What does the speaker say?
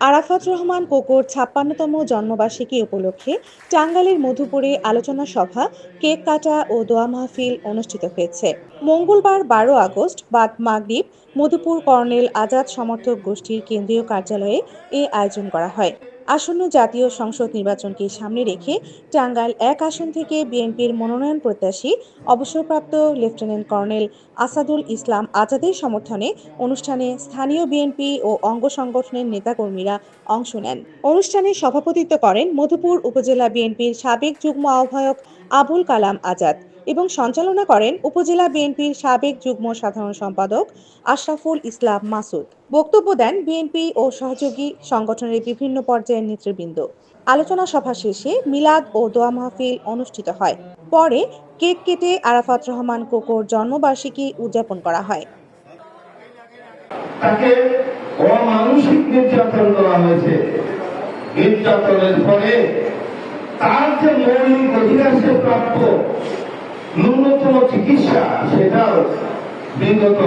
আরাফাত রহমান কোকোর ছাপ্পান্নতম জন্মবার্ষিকী উপলক্ষে টাঙ্গাইলের মধুপুরে আলোচনা সভা, কেক কাটা ও দোয়া মাহফিল অনুষ্ঠিত হয়েছে। মঙ্গলবার বারো আগস্ট বাদ মাগরিব মধুপুর কর্নেল আজাদ সমর্থক গোষ্ঠীর কেন্দ্রীয় কার্যালয়ে এ আয়োজন করা হয়। আসন্ন জাতীয় সংসদ নির্বাচনকে সামনে রেখে টাঙ্গাইল এক আসন থেকে বিএনপির মনোনয়ন প্রত্যাশী অবসরপ্রাপ্ত লেফটেন্যান্ট কর্নেল আসাদুল ইসলাম আজাদের সমর্থনে অনুষ্ঠানে স্থানীয় বিএনপি ও অঙ্গ সংগঠনের নেতাকর্মীরা অংশ নেন। অনুষ্ঠানে সভাপতিত্ব করেন মধুপুর উপজেলা বিএনপির সাবেক যুগ্ম আহ্বায়ক আবুল কালাম আজাদ। এবং সঞ্চালনা করেন উপজেলা বিএনপির সাবেক যুগ্ম সাধারণ সম্পাদক আশরাফুল ইসলাম মাসুদ। বক্তব্য দেন বিএনপি ও সহযোগী সংগঠনের বিভিন্ন পর্যায়ের নেতৃবৃন্দ। আলোচনা সভা শেষে মিলাদ ও দোয়া মাহফিল অনুষ্ঠিত হয়। পরে কেক কেটে আরাফাত রহমান কোকোর জন্মবার্ষিকী উদযাপন করা হয়। তাকে অমানসিক নির্যাতন করা হয়েছে। নির্যাতনের ফলে তার যে মৌলিক অধিকার সে চিকিৎসা সেটাও বিগত